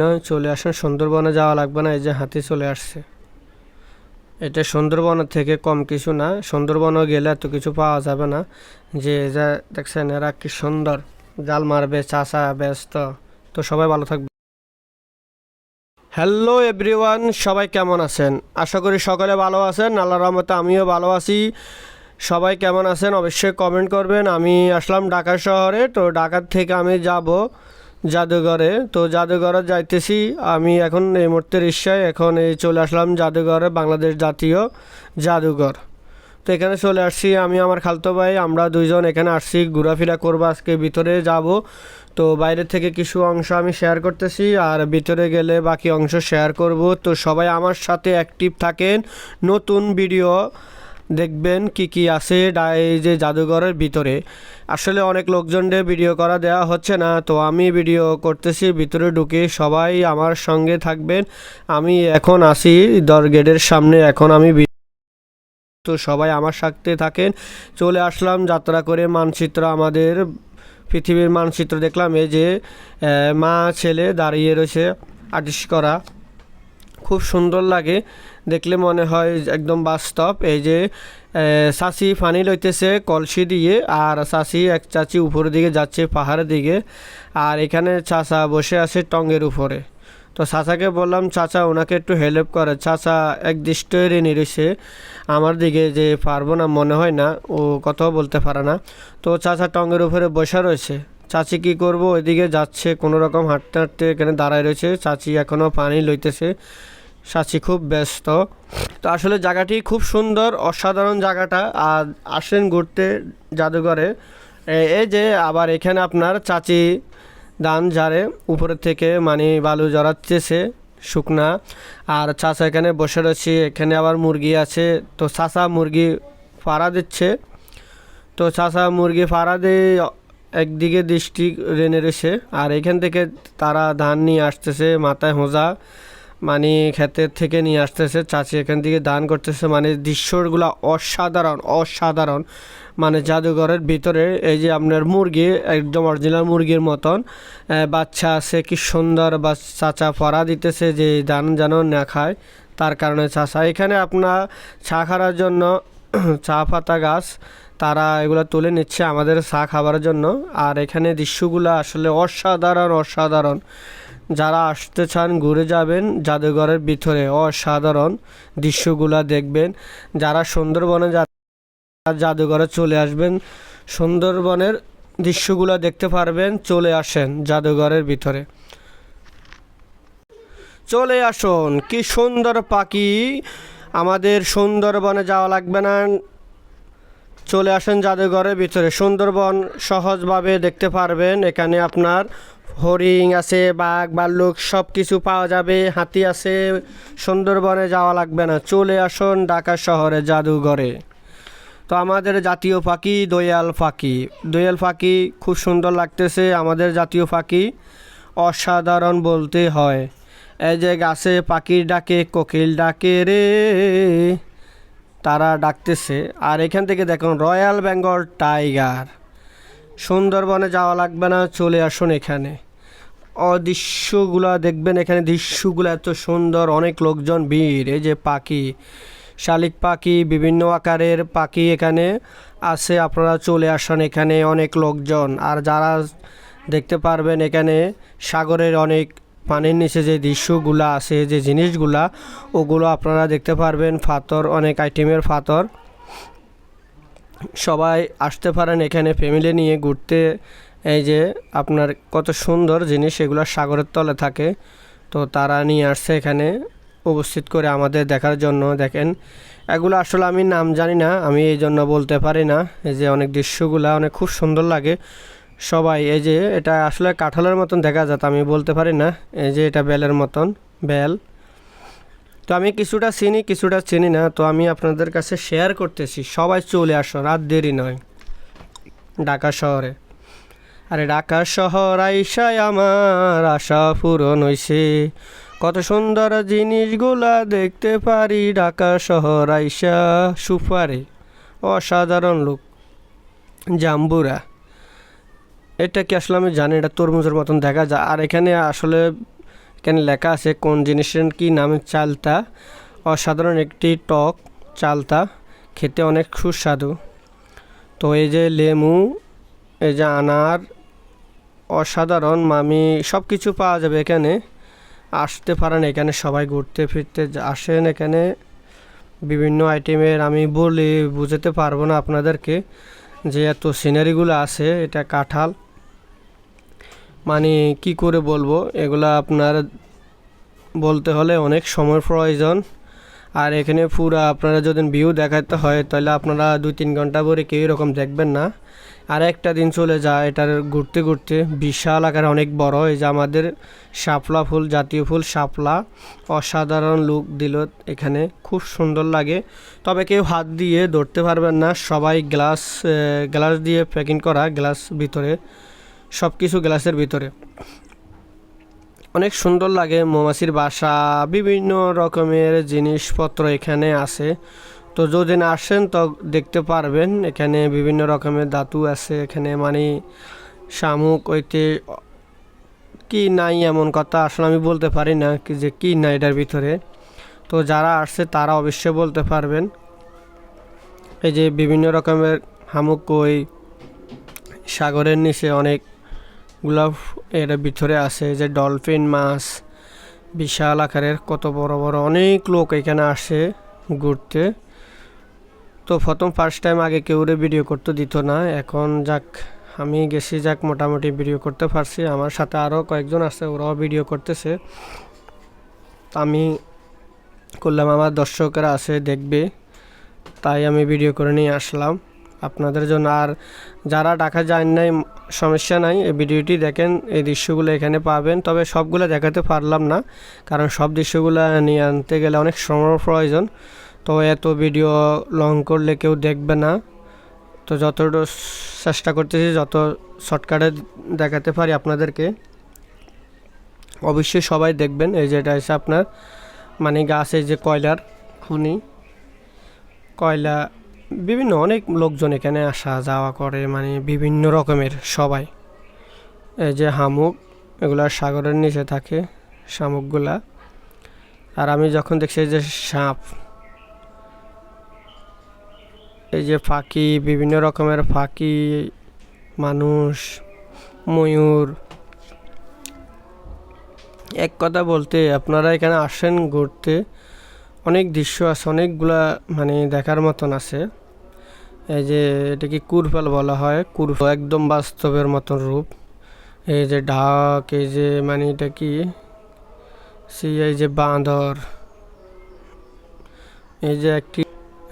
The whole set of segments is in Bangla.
নয় চলে আসেন, সুন্দরবনে যাওয়া লাগবে না, এই যে হাতি চলে আসছে। এটা সুন্দরবন থেকে কম কিছু না, সুন্দরবনও গেলে এত কিছু পাওয়া যাবে না। যে যে দেখছেন, এরা কি সুন্দর, জাল মারবে, চাষা ব্যস্ত। তো সবাই ভালো থাকবে হ্যালো এভরিওয়ান, সবাই কেমন আছেন? আশা করি সকলে ভালো আছেন আল্লাহ রহমতে আমিও ভালো আছি। সবাই কেমন আছেন অবশ্যই কমেন্ট করবেন। আমি আসলাম ঢাকা শহরে, তো ঢাকার থেকে আমি যাব। জাদুঘরে। তো জাদুঘরে যাইতেছি। আমি এখন এই মুহূর্তে রিক্সায় এখন এই চলে আসলাম জাদুঘরে, বাংলাদেশ জাতীয় জাদুঘর। তো এখানে চলে আসছি আমি, আমার খালতো ভাই, আমরা দুইজন এখানে আসছি, ঘোরাফেরা করব আজকে, ভিতরে যাব। তো বাইরে থেকে কিছু অংশ আমি শেয়ার করতেছি, আর ভিতরে গেলে বাকি অংশ শেয়ার করব। তো সবাই আমার সাথে অ্যাক্টিভ থাকেন। নতুন ভিডিও দেখবেন কি কি আছে এই যে জাদুঘরের ভিতরে। আসলে অনেক লোকজনদের ভিডিও করা দেওয়া হচ্ছে না, তো আমি ভিডিও করতেছি, ভিতরে ঢুকে সবাই আমার সঙ্গে থাকবেন। আমি এখন আসি দর গেটের সামনে, এখন আমি তো সবাই আমার সাথে থাকেন। চলে আসলাম যাত্রা করে মানচিত্র আমাদের পৃথিবীর মানচিত্র দেখলাম, এই যে মা ছেলে দাঁড়িয়ে রয়েছে আর্টিস্ট করা। খুব সুন্দর লাগে। দেখলে মনে হয় একদম বাস্তব। এই যে চাচি পানি লইতেছে কলসি দিয়ে আর চাচি এক চাচি উপরের দিকে যাচ্ছে পাহাড়ের দিকে আর এখানে চাচা বসে আছে টঙ্গের উপরে। তো চাচাকে বললাম, চাচা, ওনাকে একটু হেল্প করে। চাচা এক দৃষ্টে রেনে রয়েছে। আমার দিকে যে পারব না, মনে হয় না। ও কথাও বলতে পারে না। তো চাচা টঙ্গের উপরে বসে রয়েছে। চাচি কি করব? ওইদিকে যাচ্ছে কোনো রকম হাঁটতে হাঁটতে এখানে দাঁড়ায় রয়েছে। চাচি এখনও পানি লইতেছে। চাচি খুব ব্যস্ত। তো আসলে জায়গাটি খুব সুন্দর, অসাধারণ জায়গাটা। আর আসেন ঘুরতে জাদুঘরে। এই যে আবার এখানে আপনার চাচি দান ঝাড়ে উপরের থেকে মানে বালু জড়াচ্ছে শুকনা। আর চাচা এখানে বসে রয়েছে, এখানে আবার মুরগি আছে। তো চাচা মুরগি ফাড়া দিচ্ছে। তো চাচা মুরগি ফাড়া দিয়ে একদিকে দৃষ্টি রেনে রয়েছে। আর এখান থেকে তারা ধান নিয়ে আসতেছে, মাথায় হোঁজা। মানে ক্ষেতের থেকে নিয়ে আসতেছে, চাচি এখান থেকে দান করতেছে মানে দৃশ্যগুলো অসাধারণ অসাধারণ। মানে জাদুঘরের ভিতরে এই যে আপনার মুরগি, একদম অরিজিনাল মুরগির মতন। বাচ্চা আছে, কি সুন্দর বা চাচা পরা দিতেছে যে দান যেন না খায়, তার কারণে চাচা। এখানে আপনার চা খাওয়ার জন্য চা পাতা গাছ, তারা এগুলো তুলে নিচ্ছে আমাদের চা খাবার জন্য। আর এখানে দৃশ্যগুলো আসলে অসাধারণ অসাধারণ। যারা আসতে চান, ঘুরে যাবেন জাদুঘরের ভিতরে। অসাধারণ দৃশ্যগুলা দেখবেন। যারা সুন্দরবনে জাদুঘরে চলে আসবেন, সুন্দরবনের দৃশ্যগুলো দেখতে পারবেন, চলে আসেন জাদুঘরের ভিতরে। চলে আসুন, কি সুন্দর পাখি। আমাদের সুন্দরবনে যাওয়া লাগবে না। চলে আসেন জাদুঘরের ভিতরে। সুন্দরবন সহজভাবে দেখতে পারবেন। এখানে আপনার হরিণ আছে, বাঘ, ভাল্লুক সব কিছু পাওয়া যাবে। হাতি আছে, সুন্দরবনে যাওয়া লাগবে না। চলে আসুন ঢাকা শহরে জাদুঘরে। তো আমাদের জাতীয় পাখি দয়াল পাখি। দয়াল পাখি খুব সুন্দর লাগতেছে। আমাদের জাতীয় পাখি অসাধারণ বলতে হয়। এই যে গাছে পাখির ডাকে, কোকিল ডাকে রে। তারা ডাকতেছে। আর এখান থেকে দেখুন, রয়্যাল বেঙ্গল টাইগার। সুন্দরবনে যাওয়া লাগবে না, চলে আসুন এখানে। অদৃশ্যগুলা দেখবেন এখানে, দৃশ্যগুলো এত সুন্দর, অনেক লোকজন, ভিড়। এই যে পাখি, শালিক পাখি, বিভিন্ন আকারের পাখি এখানে আছে, আপনারা চলে আসুন এখানে, অনেক লোকজন। আর যারা দেখতে পারবেন এখানে, সাগরের অনেক পানির নিচে যে দৃশ্যগুলো আছে, যে জিনিসগুলা, ওগুলো আপনারা দেখতে পারবেন। ফাতর, অনেক আইটেমের ফাতর। সবাই আসতে পারেন এখানে ফ্যামিলি নিয়ে ঘুরতে। এই যে আপনার কত সুন্দর জিনিস, এগুলো সাগরের তলে থাকে। তো তারা নিয়ে আসছে এখানে উপস্থিত করে আমাদের দেখার জন্য। দেখেন, এগুলো আসলে আমি নাম জানি না, আমি এই জন্য বলতে পারি না। এই যে অনেক দৃশ্যগুলা, অনেক খুব সুন্দর লাগে। সবাই, এই যে এটা আসলে কাঁঠালের মতন দেখা যাত আমি বলতে পারি না। এই যে এটা বেলের মতন, বেল। তো আমি কিছুটা চিনি কিছুটা চিনি না, তো আমি আপনাদের কাছে শেয়ার করতেছি। সবাই চলে আসো, রাত দেরি নয় ঢাকা শহরে। আরে ঢাকা শহর আইসায় আমার আশা পূরণ হইছে। কত সুন্দর জিনিসগুলা দেখতে পারি ঢাকা শহর আইসা, সুপারে, অসাধারণ লোক, জাম্বুরা। এটা কি আসলে আমি জানি এটা তরমুজের মতন দেখা যায়। আর এখানে আসলে এখানে লেখা আছে কোন জিনিসের কি নাম চালতা? অসাধারণ একটি টক চালতা, খেতে অনেক সুস্বাদু। তো এই যে লেমু, এই যে আনার, অসাধারণ মামি সব কিছু পাওয়া যাবে এখানে। আসতে পারেন এখানে, সবাই ঘুরতে ফিরতে আসেন এখানে। বিভিন্ন আইটেমের আমি বলে, বুঝাতে পারব না আপনাদেরকে যে এত সিনারিগুলো আছে, এটা কাঁঠাল। মানে কি করে বলব? এগুলা আপনার বলতে হলে অনেক সময় প্রয়োজন। আর এখানে পুরা আপনারা যদি ভিউ দেখাতে হয়, তাহলে আপনারা দুই তিন ঘণ্টা পরে কেউ এরকম দেখবেন না। আর একটা দিন চলে যায়, এটার ঘুরতে ঘুরতে বিশাল আকারে অনেক বড় এই যে আমাদের শাপলা ফুল, জাতীয় ফুল শাপলা, অসাধারণ লুক দিল এখানে। খুব সুন্দর লাগে। তবে কেউ হাত দিয়ে ধরতে পারবেন না। সবাই গ্লাস গ্লাস দিয়ে প্যাকিং করা গ্লাস ভিতরে। সব কিছু গ্লাসের ভিতরে। অনেক সুন্দর লাগে মৌমাছির বাসা, বিভিন্ন রকমের জিনিসপত্র এখানে আছে। তো যদি না আসেন তো দেখতে পারবেন, এখানে বিভিন্ন রকমের ধাতু আছে, এখানে মানে শামুক ওইতে কি নাই এমন কথা আসলে আমি বলতে পারি না কি যে কি নাই এটার ভিতরে। তো যারা আসছে তারা অবশ্যই বলতে পারবেন। এই যে বিভিন্ন রকমের হামুক কই, সাগরের নিচে অনেকগুলা এর ভিতরে আছে যে ডলফিন মাছ, বিশাল আকারের কত বড় বড় অনেক লোক এখানে আসে ঘুরতে। তো প্রথম ফার্স্ট টাইম আগে কেউ ভিডিও করতে দিত না, এখন যাক, আমি গেছি যাক মোটামুটি ভিডিও করতে পারছি। আমার সাথে আরও কয়েকজন আছে, ওরাও ভিডিও করতেছে। আমি করলাম, আমার দর্শকরা আছে দেখবে, তাই আমি ভিডিও করে নিয়ে আসলাম। আপনাদের জন্য। আর যারা ঢাকা যায় নাই, সমস্যা নাই, এই ভিডিওটি দেখেন, এই দৃশ্যগুলো এখানে পাবেন। তবে সবগুলো দেখাতে পারলাম না, কারণ সব দৃশ্যগুলো নিয়ে আনতে গেলে অনেক সময় প্রয়োজন। তো এত ভিডিও লং করলে কেউ দেখবে না। তো যতটুকু চেষ্টা করতেছি, যত শর্টকাটে দেখাতে পারি আপনাদেরকে। অবশ্যই সবাই দেখবেন, এই যেটা আছে আপনার মানে গাছ এই যে কয়লার খনি। কয়লা বিভিন্ন, অনেক লোকজন এখানে আসা, যাওয়া করে মানে বিভিন্ন রকমের সবাই। এই যে হামুক এগুলা সাগরের নিচে থাকে শামুকগুলা। আর আমি যখন দেখছি যে সাপ, এই যে ফাঁকি, বিভিন্ন রকমের ফাঁকি, মানুষ, ময়ূর। এক কথা বলতে, আপনারা এখানে আসেন ঘুরতে অনেক দৃশ্য আছে, অনেকগুলা মানে দেখার মতন আছে। এই যে এটাকে কুরপাল বলা হয় কুর একদম বাস্তবের মতন রূপ। এই যে ঢাক, এই যে মানে এটা কি? সি, এই যে বাঁদর। এই যে একটি,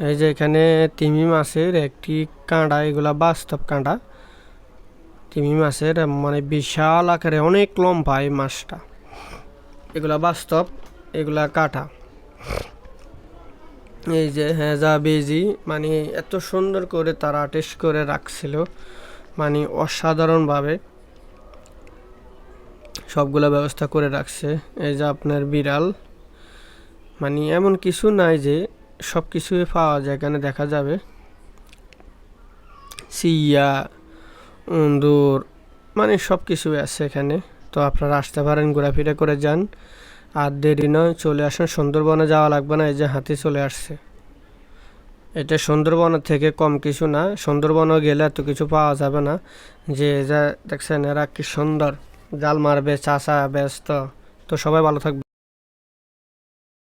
এই যে এখানে তিমি মাছের একটি কাঁটা, এগুলা বাস্তব কাঁটা। তিমি মাছের মানে বিশাল আকারে অনেক লম্বা এই মাছটা। এগুলা বাস্তব, এগুলা কাটা। এই যে হেজা বেজি মানে এত সুন্দর করে তারা আর্টিস্ট করে রাখছিল মানে অসাধারণভাবে সবগুলো ব্যবস্থা করে রাখছে। এই যে আপনার বিড়াল মানে এমন কিছু নাই যে সব কিছুই পাওয়া যায়, এখানে দেখা যাবে। সিয়া উন্দুর মানে সব কিছুই আছে এখানে। তো আপনারা আসতে পারেন, ঘোরাফেরা করে যান। আর দেরি নয়, চলে আসেন। সুন্দরবনে যাওয়া লাগবে না, এই যে হাতি চলে আসছে। এটা সুন্দরবনের থেকে কম কিছু না। সুন্দরবনও গেলে এত কিছু পাওয়া যাবে না। যে যা দেখছেন, এরা কি সুন্দর। জাল মারবে, চাষা ব্যস্ত। তো সবাই ভালো থাকবে